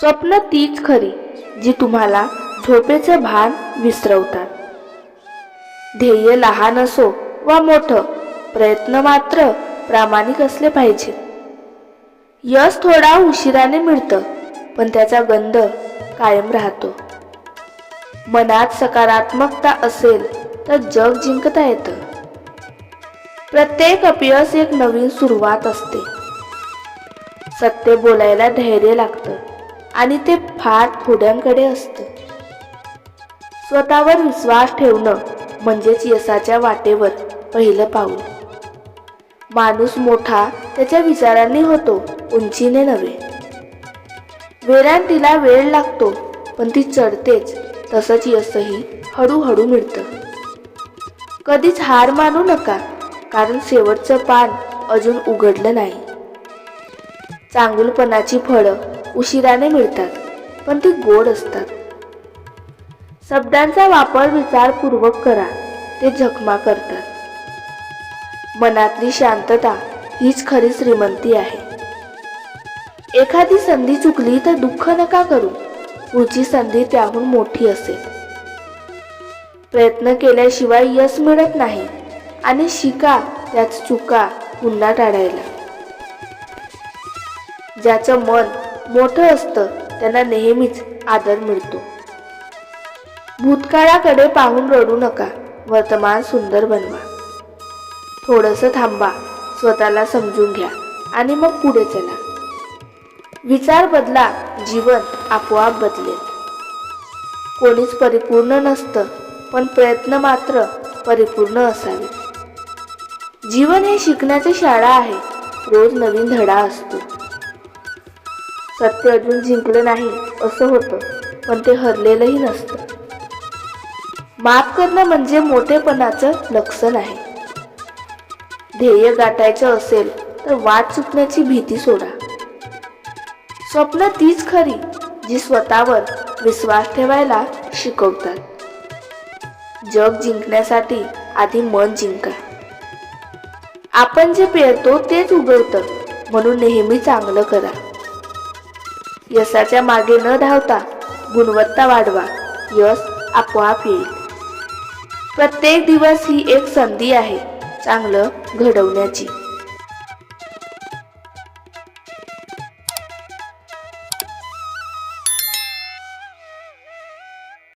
स्वप्न तीच खरी जी तुम्हाला झोपेचे भान विसरवतात. ध्येय लहान असो वा मोठं प्रयत्न मात्र प्रामाणिक असले पाहिजे. यश थोडा उशिराने मिळतं पण त्याचा गंध कायम राहतो. मनात सकारात्मकता असेल तर जग जिंकता येतं. प्रत्येक अपयश एक नवीन सुरुवात असते. सत्य बोलायला धैर्य लागतं. आणि ते फार थोड्यांकडे असतं. स्वतःवर विश्वास ठेवणं म्हणजेच यशाच्या वाटेवर पहिलं पाऊल. माणूस मोठा त्याच्या विचारांनी होतो उंचीने नव्हे. वेरांटीला वेळ लागतो पण ती चढतेच तसंच यशही हळूहळू मिळतं. कधीच हार मानू नका कारण शेवटचं पान अजून उघडलं नाही. चांगुलपणाची फळं उशिराने मिळतात पण ती गोड असतात. शब्दांचा वापर विचारपूर्वक करा ते जखमा करतात. मनातली शांतता हीच खरी श्रीमंती आहे. एखादी संधी चुकली तर दुःख नका करू पुढची संधी त्याहून मोठी असेल. प्रयत्न केल्याशिवाय यश मिळत नाही आणि शिका त्याच चुका पुन्हा टाळायला. ज्याचं मन मोठं असतं त्यांना नेहमीच आदर मिळतो. भूतकाळाकडे पाहून रडू नका वर्तमान सुंदर बनवा. थोडंसं थांबा स्वतःला समजून घ्या आणि मग पुढे चला. विचार बदला जीवन आपोआप बदलेल. कोणीच परिपूर्ण नसतं पण प्रयत्न मात्र परिपूर्ण असावे जीवन हे शिकण्याची शाळा आहे रोज नवीन धडा असतो. सत्य अजून जिंकलं नाही असं होतं. पण ते हरलेलंही नसतं. माफ करणं म्हणजे मोठेपणाचं लक्षण आहे. ध्येय गाठायचं असेल तर वाट चुकण्याची भीती सोडा. स्वप्न तीच खरी जी स्वतःवर विश्वास ठेवायला शिकवतात. जग जिंकण्यासाठी आधी मन जिंका. आपण जे पेरतो तेच उगवतं म्हणून नेहमी चांगलं करा. यशाच्या मागे न धावता गुणवत्ता वाढवा. यश आपोआप येईल. प्रत्येक दिवस ही एक संधी आहे चांगलं घडवण्याची.